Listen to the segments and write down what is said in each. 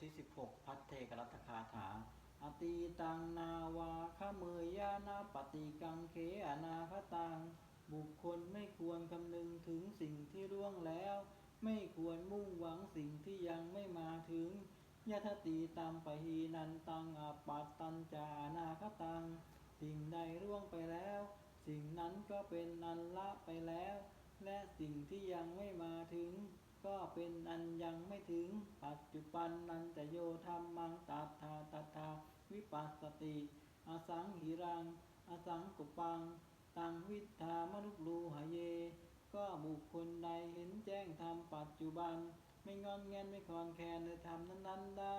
ที่ 16 พัทเทกรัตคาถาอตีตังนาวาขเมยยานาปฏิกังเขอนาคตัง บุคคลไม่ควรคำนึงถึงสิ่งที่ล่วงแล้ว ไม่ควรมุ่งหวังสิ่งที่ยังไม่มาถึงยะทตีตามปะหีนันตังอปัตตัญจานาคตัง สิ่งใดล่วงไปแล้ว สิ่งนั้นก็เป็นนันละไปแล้ว และสิ่งที่ยังไม่มาถึง ก็เป็นอันยังไม่ถึง ปัจจุบันนันจะโยธรรมังตัทธาตัทาวิปัสสติอสังหิรัง อสังกุปัง ตังวิทามนุลูหเย ก็บุคคลใดเห็นแจ้งธรรมปัจจุบัน ไม่งอนแงนไม่คลอนแคลนในธรรมนั้นๆได้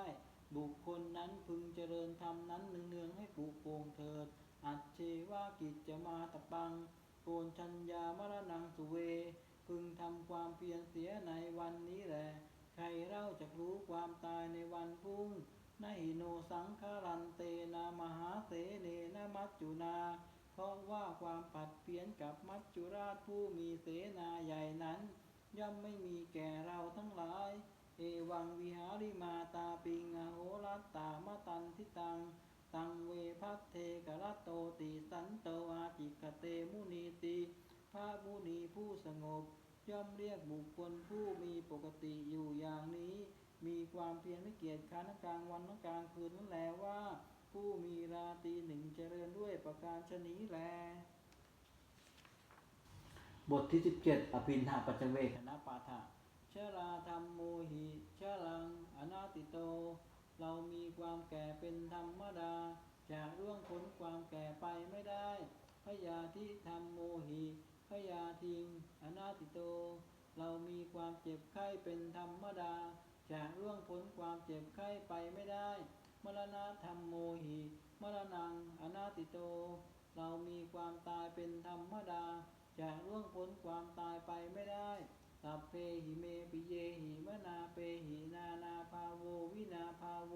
บุคคลนั้นพึงเจริญธรรมนั้นเนืองๆให้ปลูกโปงเถิด อัจเชวากิจจะมาตะปังโกนชัญญามรณังสุเว พึงทำความเพียรเสียในวันนี้แหละใครเล่าจะรู้ความตายในวันพรุ่งนหิโนสังคารันเตนามหาเสเนนมัจจุนา เพราะว่าความปัดเพี้ยนกับมัจจุราชผู้มีเสนาใหญ่นั้น ย่อมไม่มีแก่เราทั้งหลาย เอวังวิหาริมาตาปิงอโหรัตตามตันทิตัง ตังเวพัทเทกรัตโตติสันโตอาจิกเตมุนีติพระมุนีผู้สงบ ย่อมเรียกบุคคลผู้มีปกติอยู่อย่างนี้ มีความเพียรไม่เกียจค้านกลางวันกลางคืนนั่นแหละว่า ผู้มีราตรีหนึ่งเจริญด้วยประการชนี้แล บทที่ 17 อภินหาปัจเวคณะปาฐะชราธรรมโมหิชลัง อนาติโต เรามีความแก่เป็นธรรมดาจะร่วงพ้นความแก่ไปไม่ได้พยาธิธรรมโมหิ พยาทิง อนาติโต เรามีความเจ็บไข้เป็นธรรมดาจะร่วงพ้นความเจ็บไข้ไปไม่ได้ มรณะธรรมโมหิ มรณัง อนาติโต เรามีความตายเป็นธรรมดาจะล่วงพ้นความตายไปไม่ได้สัพเพหิเมปิเยหิมนาเปหินานาภาโววินาภาโว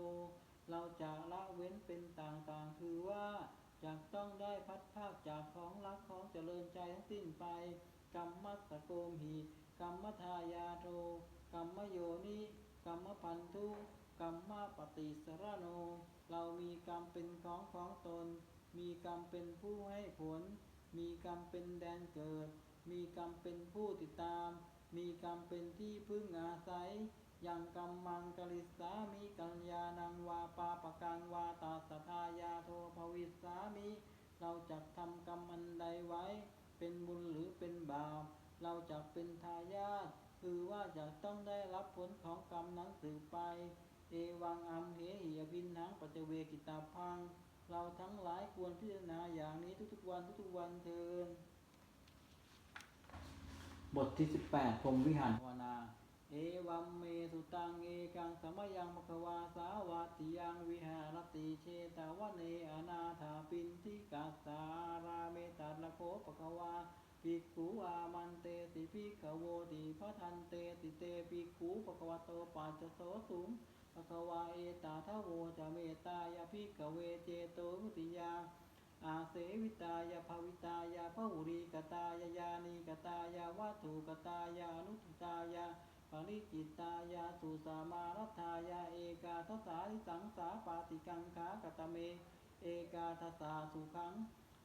เราจะละเว้นเป็นต่างๆ คือว่า จะต้องได้พัดภาคจากของรักของเจริญใจทั้งสิ้นไป กรรมัสโกมหิกรรมทายาโทกรรมโยนิกรรมพันธุกรรมปฏิสรโน เรามีกรรมเป็นของของตน มีกรรมเป็นผู้ให้ผล มีกรรมเป็นแดนเกิด มีกรรมเป็นผู้ติดตาม มีกรรมเป็นที่พึ่งอาศัย ย่างกรรมังกลิสามิกัญญาณังวาปาปะกังวาตาสทายาโทภวิสามิ เราจะทำกรรมอันใดไว้ เป็นบุญหรือเป็นบาป เราจะเป็นทายาทคือว่าจะต้องได้รับผลของกรรมนั้นสืบไป เอวังอัมเหหิยวินนังปัจเวกิตาพัง เราทั้งหลายควรพิจารณาอย่างนี้ทุกๆวันทุกๆวันเทินบทที่ 18พรมวิหารภาวนา เอวัมเมสุตังเอกังสมยังมควาสาวัติยังวิหารติเชตาวเนอนาถาปินทิกัสาราเมตัสละโคปะควาภิกขุอามันเตติภิกขโวติพระทันเตติเตภิกขุปะควะโตปัจจโสสุงปะควาเอตาทะโวจะเมตตายาภิกขเวเจโตมุติยา อาเสวิตายาภวิตายาภาหุรีกตายายานีกตายาวัตถุกตายานุทิตายา ปริจิตายาสุสามารัฐายาเอกาทสาริสังสาปาติกังขากตเม เอกาทสาสุขัง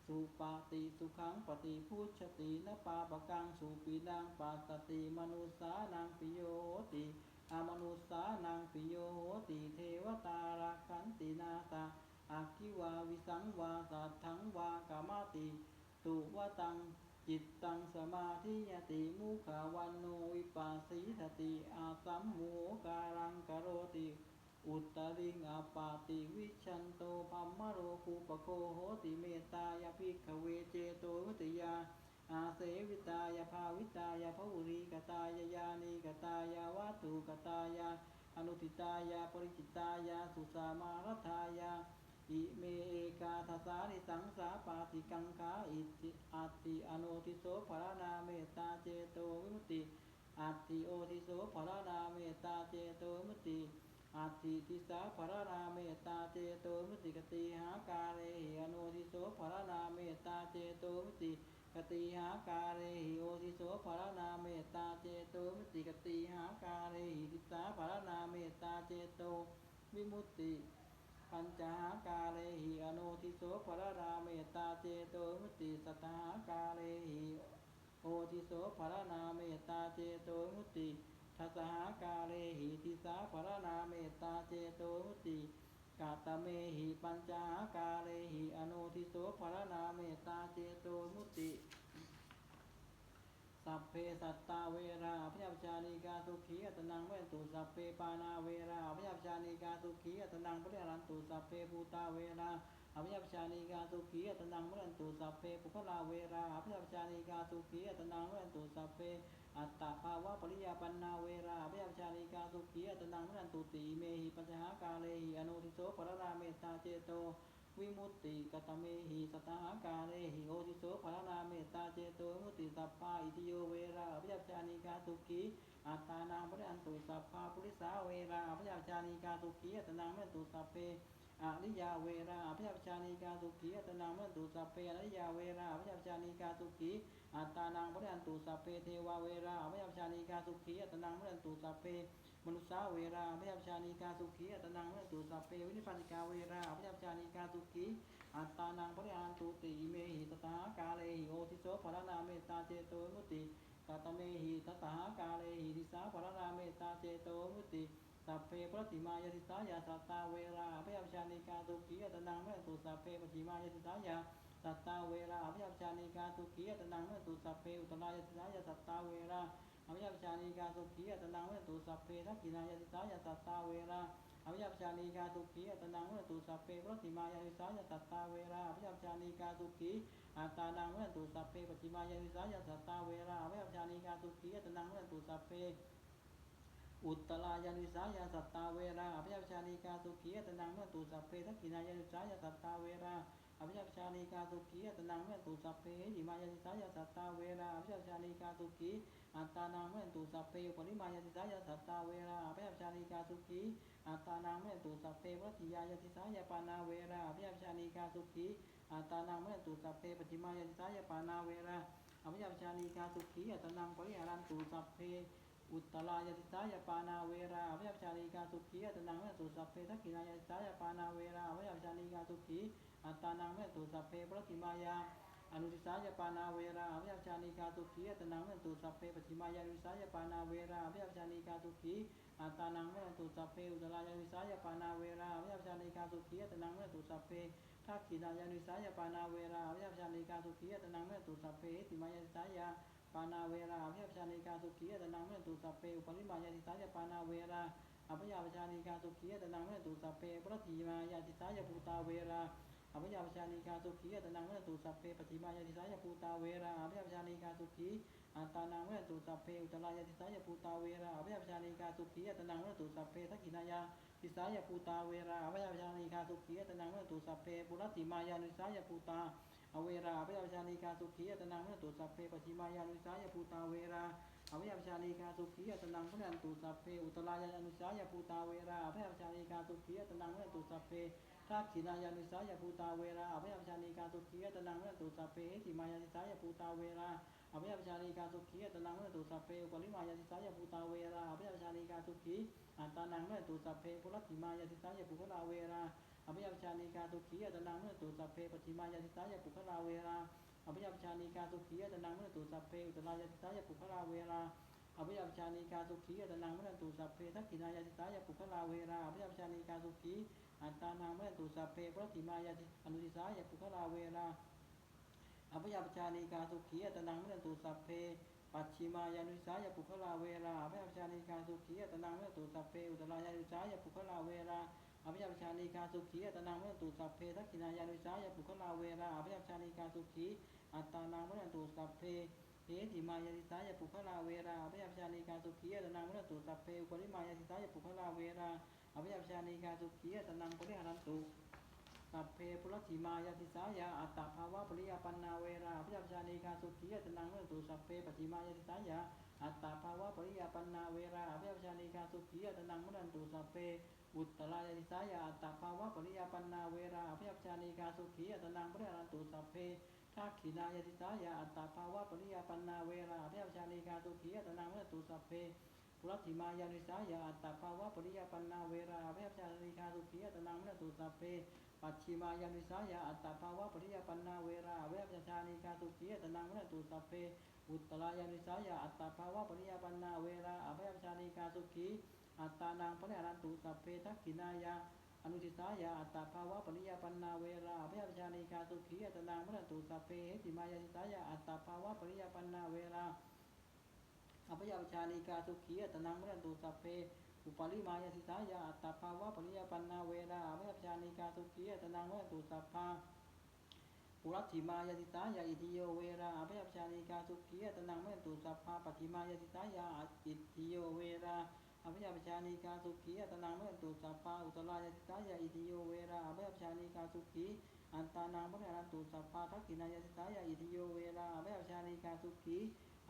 สุปาติสุขังปฏิพุชตินปาปะกังสุปีนังปัสติมนุสานังปิโยติอามนุสานังปิโยโหติเทวตาราคันตินาตาอาคิวาวิสังวาสัทถังวากามาติตุวตัง จิตตังสมาธิยติมุขาวันโนวิปัสสิทติอาสัมโมการังกโรติ อุตตริงอาปาติวิชันโตพัมมโรคูปโคโหติเมตายาภิกขเวเจโตวิตยา อาเสวิตายาภาวิตายาภวุรีกตายายานีกตายาวัตถุกตายาอนุทิตายาปริจิตายาสุสามารัฐายา อิเมเอกาทสานิสังสาปาติกังขาอิติอัติอโนทิโสภรนาเมตตาเจโตวิมุติอัติโอทิโสภรนาเมตตาเจโตวิมุติอัติทิสาภรนาเมตตาเจโตวิมุติกติหาการเรหิอโนทิโสภรนาเมตตาเจโตวิมุติกติหาการเรหิโอทิโสภรนาเมตตาเจโตวิมุติกติหาการเรหิทิสาภรนาเมตตาเจโตวิมุติ ปัญจหากาเลหิอโนทิโสภรราเมตตาเจโตมุติสตตหากาเลหิโอทิโสภรนาเมตตาเจโตมุติทัสหากาเลหิทิสาภรนาเมตตาเจโตมุติกาตเมหิปัญจหากาเลหิอโนทิโสภรนาเมตตาเจโตมุติ สัพเพสัตตาเวราอภิยัปชานิกาสุขีอัตนังเวตุสัพเพปานาเวราอภิยัปชานิกาสุขีอัตนังปริหารันตุสัพเพภูตาเวราอภิยัปชานิกาสุขีอัตนังเวนตุสัพเพปุคลาเวราอภิยัปชานิกาสุขีอัตนังเวนตุสัพเพอัตตาภาวะปริยาปันนาเวราอภิยัปชานิกาสุขีอัตนังเวนตุติเมหิปัญหากาเลหิอนุทิโสปรราเมตตาเจโต วิมุตติกตเมหิสตหากาเลหิโอทิโสภารนาเมตตาเจโตมุตติสัพพาอิติโยเวราอภิยัปชานิกาสุขีอัตตานังปริอันตุสัพพาปุริสาเวราอภิยัปชานิกาสุขีอัตนังเมตตุสัพเพอริยาเวราอภิยัปชานิกาสุขีอัตนังเมตตุสัพเพอริยาเวราอภิยัปชานิกาสุขีอัตตานังปริอันตุสัพเพเทวาเวราอภิยัปชานิกาสุขีอัตนังปริอันตุสัพเพ มนุษย์สาเวราพระยาชานีกาสุขีอัตนังเวตุสัพเพวินิพันธิกาเวราพระยาชานีกาสุขีอัตตานังปริหานตุติเมหิตตากาเลหิโอทิโสภรนาเมตตาเจโตมุติกาตเมหิตตากาเลหิทิสาภรนาเมตตาเจโตมุติสัพเพปฏิมายติสายาสัตตาเวราพระยาชานีกาสุขีอัตนังเวตุสัพเพปฏิมายติสายาสัตตาเวราพระยาชานีกาสุขีอัตนังเวตุสัพเพอุตรายติสายาสัตตาเวรา อวิยชานีกาสุขีอัตนังเวตุสัพเพทักขินายาติสายาสัตตาเวราอวิยชานีกาสุขีอัตนังเวตุสัพเพปรติมายาติสายาสัตตาเวราอวิยชานีกาสุขีอัตตานังเวตุสัพเพปฏิมายาติสายาสัตตาเวราอวิยชานีกาสุขีอัตนังเวตุสัพเพอุตตรายานิสายาสัตตาเวราอภิยัปชานีกาสุขีอัตนังเมื่อตุสัพเพทักขินายานิสายาสัตตาเวรา อภิยัปชานีกาสุขีอัตนังเมตุสัพเพหิมายานิสายาสัตตาเวราอภิยัปชานีกาสุขีอัตตานังเมตุสัพเพปริมายานิสายาสัตตาเวราอภิยัปชานีกาสุขีอัตตานังเมตุสัพเพวัตถิยายาติสายาปานาเวราอภิยัปชานีกาสุขีอัตตานังเมตุสัพเพปฏิมายาติสายาปานาเวราอภิยัปชานีกาสุขีอัตตานังปริหารันตุสัพเพ อุตตรายติสายปานาเวราอภิยัปชาลีกาสุขีอัตนังเวตุสัพเพทักขินายติสายปานาเวราอภิยัปชาลีกาสุขีอัตตานังเวตุสัพเพปรติมายาอนุติสายปานาเวราอภิยัปชาลีกาสุขีอัตนังเวตุสัพเพปฏิมายานุติสายปานาเวราอภิยัปชาลีกาสุขีอัตตานังเวตุสัพเพอุตตรายติสายปานาเวราอภิยัปชาลีกาสุขีอัตนังเวตุสัพเพทักขินายานุติสายปานาเวราอภิยัปชาลีกาสุขีอัตนังเวตุสัพเพติมายาติสายาานาเวราอภิยัปชานิกาสุขีอัตนังเมตุสัพเพอุปริมายาติสายปานาเวราอภิยัปชานิกาสุขีอัตนังเมตุสัพเพปรติมายาติสายภูตาเวราอภิยัปชานิกาสุขีอัตนังเมตุสัพเพปฏิมายาติสายภูตาเวราอภิยัปชานิกาสุขีอัตตานังเมตุสัพเพอุตรายาติสายภูตาเวราอภิยัปชานิกาสุขีอัตนังเมตุสัพเพทักขินายาติสายภูตาเวราอภิยัปชานิกาสุขีอัตนังเมตุสัพเพปุรติมายานิสายภูตา อเวราพยาชานีกาสุขีอัตนังพระตุสัพเพปชิมายานุสายภูตาเวราอพยาชานีกาสุขีอัตนังพระนันตุสัพเพอุตรายานุสายภูตาเวราพยาชานีกาสุขีอัตนังพระนันตุสัพเพทักขินายานุสายภูตาเวราอพยาชานีกาสุขีอัตนังพระนันตุสัพเพหิมายานิสายภูตาเวราอพยาชานีกาสุขีอัตนังพระนันตุสัพเพอุปริมายานิสายภูตาเวราอพยาชานีกาสุขีอัตานังพระนันตุสัพเพปุรติมายานิสายภูคลาเวรา อภิยัปชานีกาสุขีอัตนังเมื่อตุสัพเพปฏิมายาติสายาปุคลาเวราอภิยัปชานีกาสุขีอัตนังเมื่อตุสัพเพอุตรายาติสายาปุคลาเวราอภิยัปชานีกาสุขีอัตนังเมื่อตุสัพเพทักขินายาติสายาปุคลาเวราอภิยัปชานีกาสุขีอัตตานังเมื่อตุสัพเพปฏิมายาติอนุติสายาปุคลาเวราอภิยัปชานีกาสุขีอัตนังเมื่อตุสัพเพปัจฉิมายานุสายปุคลาเวราอภิยัปชานีกาสุขีอัตนังเมื่อตุสัพเพอุตรายานุสายปุคลาเวรา อภิยัปชานีกาสุขีอัตนังเมื่อตุสัพเพทักขินายานุสายปุคลาเวราอภิยัปชานีกาสุขีอัตตานังเมื่อตุสัพเพเอติมายาติสายปุคลาเวราอภิยัปชานีกาสุขีอัตนังเมื่อตุสัพเพอุปริมายาติสายปุคลาเวราอภิยัปชานีกาสุขีอัตนังปริหารันตุสัพเพปุรติมายาติสายาอัตตภาวะปริยปันนาเวราพยาชานีกาสุขีอัตนังเมื่อตุสัพเพปฏิมายาติสายา อัตตาภาวะปริยปันนาเวราพยาชานีกาสุขีอัตนังเมื่อตุสัพเพอุตตรายาติสายาอัตตาภาวะปริยปันนาเวราพยาชานีกาสุขีอัตนังปริหารันตุสัพเพทักขินายติสายาอัตตาภาวะปริยปันนาเวราพยาชานีกาสุขีอัตนังเมื่อตุสัพเพปุรัติมายานุสายาอัตตาภาวะปริยปันนาเวราอภิชานิกาสุขีอัตนังมรตุสัพเพ ปัจฉิมายานุสายาอัตตาภาวะปริยปันนาเวราอภิยัพชานิกาสุขีอัตนังมรตุสัพเพอุตตรายานุสายาอัตตาภาวะปริยปันนาเวราอภิยัพชานิกาสุขีอัตตานังปริหารันตุสัพเพทักขินายาอนุทิสายาอัตตาภาวะปริยปันนาเวราอภยปชานิกาสุขีอัตนางมรตุสัพเพเหติมายาทิสายาอัตตาภาวะปริยปันนาเวราอภยปชานิกาสุขีอัตนางมรตุสัพเพ อุปาลิมายาทิสายาอัตตาภาวะปริยปันนาเวราอภยปชานิกาสุขีอัตนางมตุสัพพาปุรัติมายาติสายาอิทิโยเวราอภยชานิกาสุขีอัตนางมตุสัพพาปัติมายาติสายาอิทิโยเวราอภิยาปชานีกาสุขีอัตนังเมื่อตุสัพพาอุตรายติตายาอิติโยเวราอภิยาปชานีกาสุขีอันตานังพระอรันตุสัพพาทักขินายติตายาอิติโยเวราอภิยาปชานีกาสุขี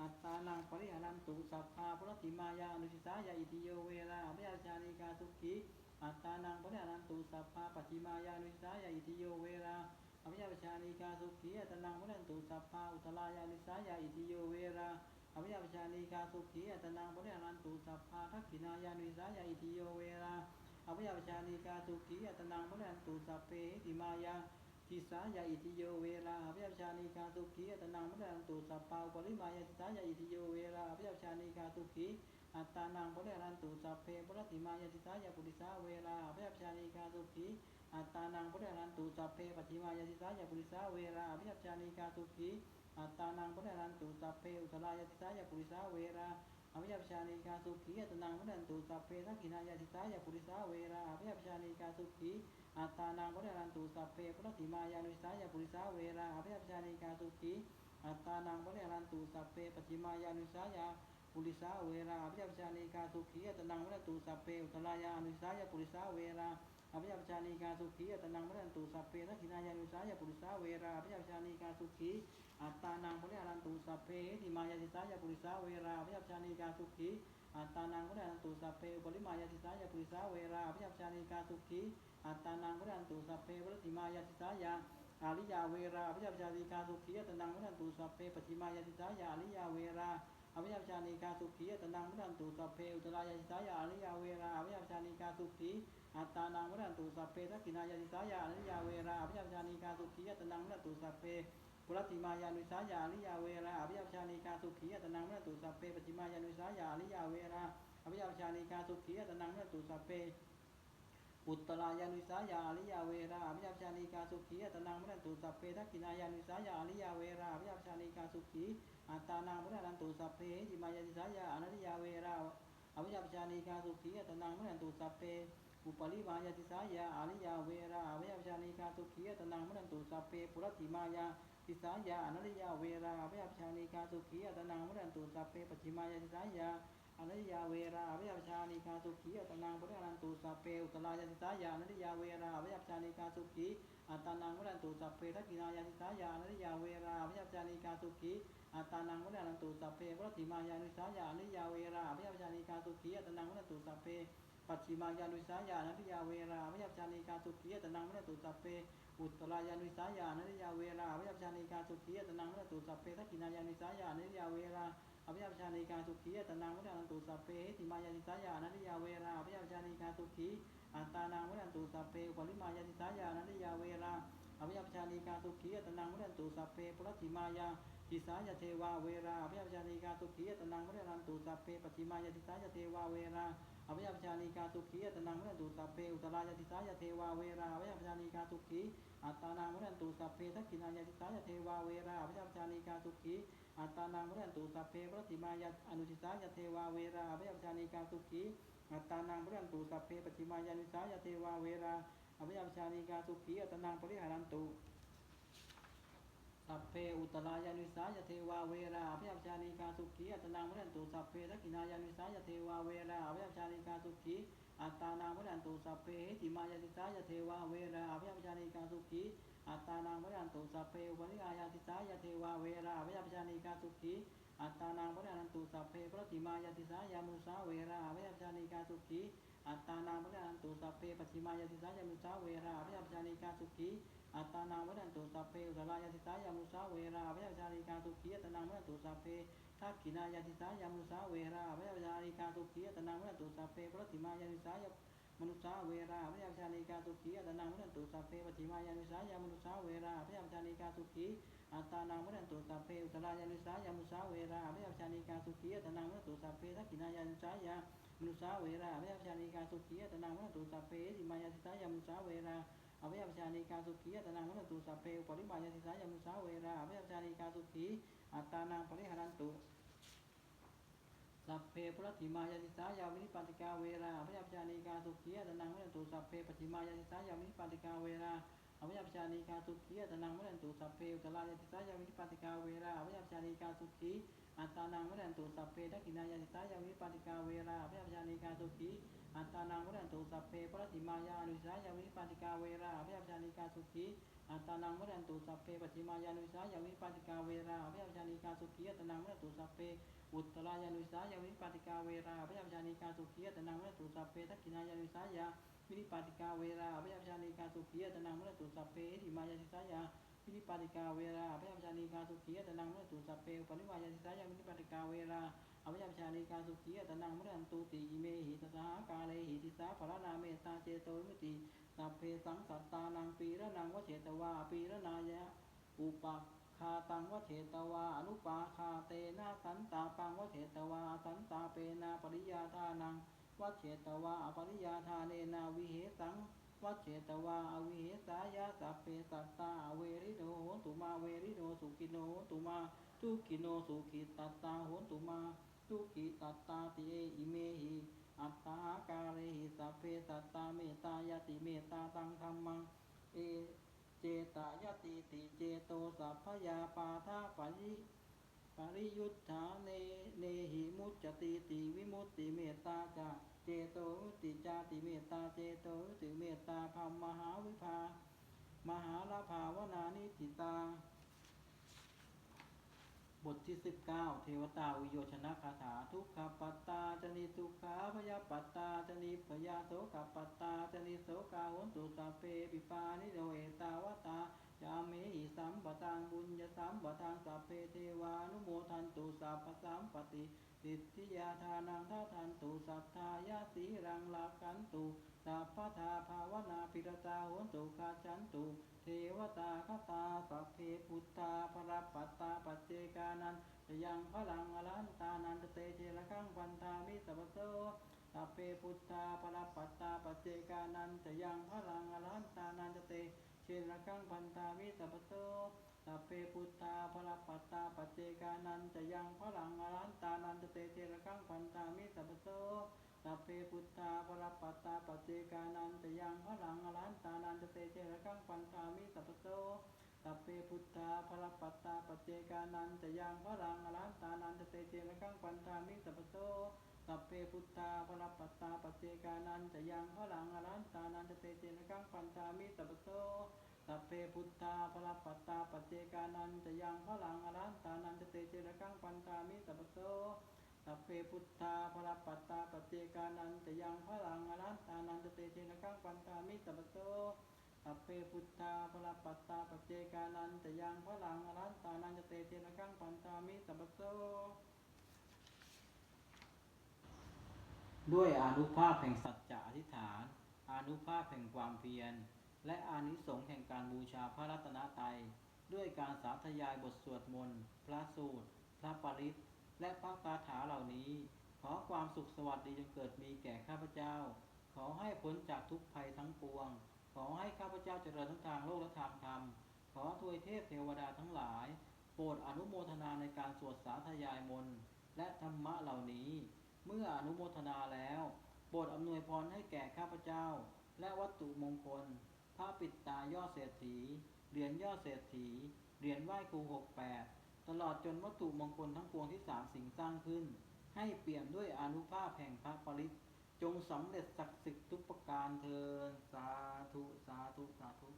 อัตตานังปริหารันตุสัพพาพระติมายาอนุชิตายาอิติโยเวราอภิยาปชานีกาสุขีอัตตานังปริหารันตุสัพพาปัจฉิมายาอนุชิตายาอิติโยเวราอภิยาปชานีกาสุขีอัตตานังพระอรันตุสัพพาอุตรายานุชิตายาอิติโยเวราอภิยาปชานีกาสุขีอัตตานังปริหารันตุสัพพาทักขินายานุสายาอิทิโยเวราอภิยาปชานีกาสุขีอัตตานังปริหารันตุสัพเพหิมายา ทิสายาอิทิโยเวราอภิยาปชานีกาสุขีอัตนังปริหารันตุสัพพาปริมายาทิสายาอิทิโยเวราอภิยาปชานีกาสุขีอัตตานังปริรันตุสัพเพปรติมายาทิสายาปุริสาเวราอภิยาปชานีกาสุขีอัตตานังปริรันตุสัพเพปฏิมายาทิสายาปุริสาเวราอภิยาปชานีกาสุขีอัตตานังพุทธนันตุสัพเพอุตรายติสายาปุริสาเวราอภิยัปชานิกาสุขีอัตนังพุทธนันตุสัพเพทักขินายติสายปุริสาเวราอภิยัปชานิกาสุขี อัตตานังพุทธนันตุสัพเพพุติมายานุสายปุริสาเวราอภิยัปชานิกาสุขีอัตตานังพุทธนันตุสัพเพปัจฉิมายานุสายปุริสาเวราอภิยัปชานิกาสุขีอัตนังพุทธตุสัพเพอุตรายานุสายปุริสาเวราอภิยัปชานิกาสุขีอัตนังพุทธนันตุสัพเพทักขินายานุสายปุริสาเวราอภิยัปชานิกาสุขีอัตตานังปริหารันตุสัพเพติมายาติสายาปุริสาเวราอภิยัปชานิกาสุขี อัตตานังปริหารันตุสัพเพอุปริมายาติสายาปุริสาเวราอภิยัปชานิกาสุขีอัตตานังปริหารันตุสัพเพปรติมายาติสายาอาริยาเวราอภิยัปชานิกาสุขีอัตตานังปริหารันตุสัพเพปฏิมายาติสายาอาริยาเวราอภิยัปชานิกาสุขีอัตตานังปริหารันตุสัพเพอุตรายาติสายาอริยาเวราอภิยัปชานิกาสุขีอัตตานังปริหารันตุสัพเพทักขินายาติสายาอริยาเวราอภิยัปชานิกาสุขีอัตตานังปริหารันตุสัพเพ ปุรติมายานุสายาลิยาเวราอภิยาชานีกาสุขีอัตนังมรตุสัพเพปฏิมายานุสายาลิยาเวราอภิยาชานีกาสุขีอัตนังมรตุสัพเพอุตตรายานุสายาลิยาเวราอภิยาชานีกาสุขีอัตนังมรตุสัพเพทักขินายานุสายาลิยาเวราอภิยาชานีกาสุขีอัตานังมรนันตุสัพเพจิมายานิสายาอนริยาเวราอภิยาชานีกาสุขีอัตนังมรนันตุสัพเพอุปริมายาติสายาอาลิยาเวราอภิยาชานีกาสุขีอัตนังมรนันตุสัพเพปุรติมายา ติสายาอนัริยาเวราอภิยาปชานีกาสุขีอัตนังมรันตุสัพเพปัจฉิมายาติสายาอนัริยาเวราอภิยาปชานีกาสุขีอัตนังปริหารันตุสัพเพอุตรายาติสายาอนัริยาเวราอภิยาปชานีกาสุขีอัตนังมรันตุสัพเพทักขินายาติสายาอนัริยาเวราอภิยาปชานีกาสุขีอัตนังมรันตุสัพเพปรติมายานุสายาอนัริยาเวราอภิยาปชานีกาสุขีอัตนังมรันตุสัพเพ ปัจฉิมายานุสายานัริยาเวราอภิยาปชานีกาสุขีอัตนังมรตุสัพเพอุตรายานุสายานิยาเวราอภิยัปชานิกาสุขียตนังมรตุสัพเพทักขินายานิสายานิยาเวราอภิยัปชานิกาสุขียตนังมรตุสัพเพติมายานิสายานิยาเวราอภิยัปชานิกาสุขีอัตานังมรตุสัพเพปริมายานิสายานิยาเวราอภิยัปชานิกาสุขียตนังมรตุสัพเพปรติมายาทิสายาเทวาเวราอภิยัปชานิกาสุขียตนังมรตุสัพเพปฏิมายาทิสายาเทวาเวรา อภิยาปชานีกาสุขีอัตนังมรตุสัพเพอุตรายาติสายาเทวาเวราอภิยาปชานีกาสุขีอัตตานังมรตุสัพเพทักขินายาติสายาเทวาเวราอภิยาปชานีกาสุขีอัตตานังมรตุสัพเพปรติมายาอนุทิสายาเทวาเวราอภิยาปชานีกาสุขีอัตตานังมรตุสัพเพปฏิมายานุสายาเทวาเวราอภิยาปชานีกาสุขีอัตตานังปริหารันตุ สัพเพอุตรายานุสายเทวาเวราอภิยัปชานิกาสุขีอัตนังมรันตุสัพเพทักขินายานุสายเทวาเวราอภิยัปชานิกาสุขีอัตตานังมรันตุสัพเพเหติมายาติสายเทวาเวราอภิยัปชานิกาสุขีอัตตานังมรันตุสัพเพอุปนิกายาติสายเทวาเวราอภิยัปชานิกาสุขีอัตตานังมรันตุสัพเพประติมายาติสายามุสาเวราอภิยัปชานิกาสุขี อัตตานังวรันตุสัพเพปฏิมายติสายามุสาเวราพยาปชานิกาสุขีอัตตานังวรันตุสัพเพอุสลายติสายามุสาเวราพยาปชานิกาสุขีอัตตานังวรันตุสัพเพทักขินายติสายามุสาเวราพยาปชานิกาสุขีอัตตานังวรันตุสัพเพปฏิมายติสายามนุษาเวราพยาปชานิกาสุขีอัตตานังวรันตุสัพเพปฏิมายติสายามนุษาเวราพยาปชานิกาสุขีอัตตานังวรันตุสัพเพอุสลายติสายามุสาเวราพยาปชานิกาสุขีอัตตานังวรันตุสัพเพทักขินายติสายาม นุษาเวราอภยปชานิกาสุขีอัตนังวัตตุสัพเพสิมายาติสายามุสาเวราอภยปชานิกาสุขีอัตนังวัตตุสัพเพอปริมายาติสายามุสาเวราอภยปชานิกาสุขีอัตตานังปริหารันตุสัพเพปุรติมายาติสายาวินิปัติกาเวราอภยปชานิกาสุขีอัตนังวัตตุสัพเพปฏิมายาติสายาวินิปัติกาเวราอภยปชานิกาสุขีอัตนังวัตตุสัพเพอุตลายาติสายาวินิปัติกาเวราอภยปชานิกาสุขี อัตตานังวรันตุสัพเพทักขินายาติตายาวิปาติกาเวราพยาปชานิกาสุขีอัตตานังวรันตุสัพเพปรติมายานุสายาวิปาติกาเวราพยาปชานิกาสุขีอัตตานังวรันตุสัพเพปฏิมายานุสายาวิปาติกาเวราพยาปชานิกาสุขีอัตตานังวรันตุสัพเพอุตตรายานุสายาวิปาติกาเวราพยาปชานิกาสุขีอัตตานังวรันตุสัพเพทักขินายานุสายาวิปาติกาเวราพยาปชานิกาสุขีอัตตานังวรันตุสัพเพหิมายาติสายา วินิปาติกาเวราพยาปชานีกาสุขีอัตนังเมุตุสัพเพปริวายาติสายาวินิปาติกาเวราอภยาปชานีกาสุขีอัตนังเมุตันตุติอิเมหิตสหากาเลหิติสาภรนาเมตตาเจโตวิมุติสัพเพสังสัตตานังปีระนังวเฉตวาปีระนายะอุปคาตังวเฉตวาอนุปาคาเตนะสันตาปังวเฉตวาสันตาเปนาปริยาทานังวเฉตวาอปริยาทาเนนาวิเหสัง วัจเจตวาอวิเหสายาสัพเพสัตตาเวริโนโหตุมาเวริโนสุกิโนโหตุมาทุกิโนสุขิตัตตาโหนตุมาทุกิตัตตาติเออิเมหิอัตตาการเรหิสัพเพสัตตาเมตตายติเมตตาตังธรรมังเอเจตายติติเจโตสัพพยาปาทาปยิปริยุทธาเนเนหิมุจจติติวิมุตติเมตตาจา จโตติจาติเมตตาเจโตวิมุตติเมตตาพัมมหาวิภามหาลาภาวนานิติตา บทที่ 19 เทวตาวิโยชนะคาถาทุกขปัตตาจนิทุกขาพยาปัตตาจนิพยาโสกปัตตาจนิโสกาหนตุสัพเพปิปานิโนเอตาวตายาเมหิสัมปตังบุญญสัมปตังสัพเพเทวานุโมทันตุสัพพสัมปติ สิทธิยาทานังทัทันตุสัทธายาสีรังลากันตุสัพพทาภาวนาปิรตาโหนตุคาจันตุ เทวตาคตาสัพเพพุทธาภรปัตตาปัจเจกานันจะยังพลังอรันตานันตเตเจระคังพันธามิสัพพโสสัพเพพุทธาภรปัตตาปัจเจกานันจะยังพลังอรันตานันตเตเจระคังพันธามิสัพพโส สัพเพพุทธาภรปัตตาปเจกานันจะยังพลังอรันตานันตเตเจระคังพันธามิสัพโสสัพเพพุทธาปรปัตตาปเจกานันตยังพลังอรันตานันตเตเจระกังปันธามิสัพโสสัพเพพุทธาปรปัตตาปเจกานันตยังพลังอรันตานันตเตเจระกังปันธามิสัพโสสัพเพพุทธาปรปัตตาปเจกานันตยังพลังอรันตานันตเตเจระกังปันธามิสัพโส สัพเพพุทธาปรปัตตาปัจเจกานันตยังพลังอรันตานันตเตเจระกังปันธามิสัพโสสัพเพพุทธาภรปัตตาปัจเจกานันจะยังพลังอรันตานันตเตเจนะกังปันตามิสัพโสสัพเพพุทธาภรปัตตาปัจเจกานันจะยังพลังอรันตานันตเตเจนะกังปันตามิสัพโสด้วยอนุภาพแห่งสัจจะอธิษฐานอนุภาพแห่งความเพียร และอานิสงส์แห่งการบูชาพระรัตนตรัยด้วยการสาธยายบทสวดมนต์พระสูตร พระปริตและพระคาถาเหล่านี้ ขอความสุขสวัสดีจงเกิดมีแก่ข้าพเจ้า ขอให้พ้นจากทุกภัยทั้งปวง ขอให้ข้าพเจ้าเจริญทั้งทางโลกและทางธรรม ขอทวยเทพเทวดาทั้งหลาย โปรดอนุโมทนาในการสวดสาธยายมนต์และธรรมะเหล่านี้ เมื่ออนุโมทนาแล้วโปรดอำนวยพรให้แก่ข้าพเจ้า และวัตถุมงคล พระปิดตายอดเศรษฐี เหรียญยอดเศรษฐี เหรียญไหว้ครูหกแปดตลอดจนวัตถุมงคลทั้งปวงที่สามสิ่งสร้างขึ้น ให้เปี่ยมด้วยอนุภาพแห่งพระปริศจงสำเร็จศักดิ์สิทธิ์ทุกประการเทินสาธุ สาธุ สาธุ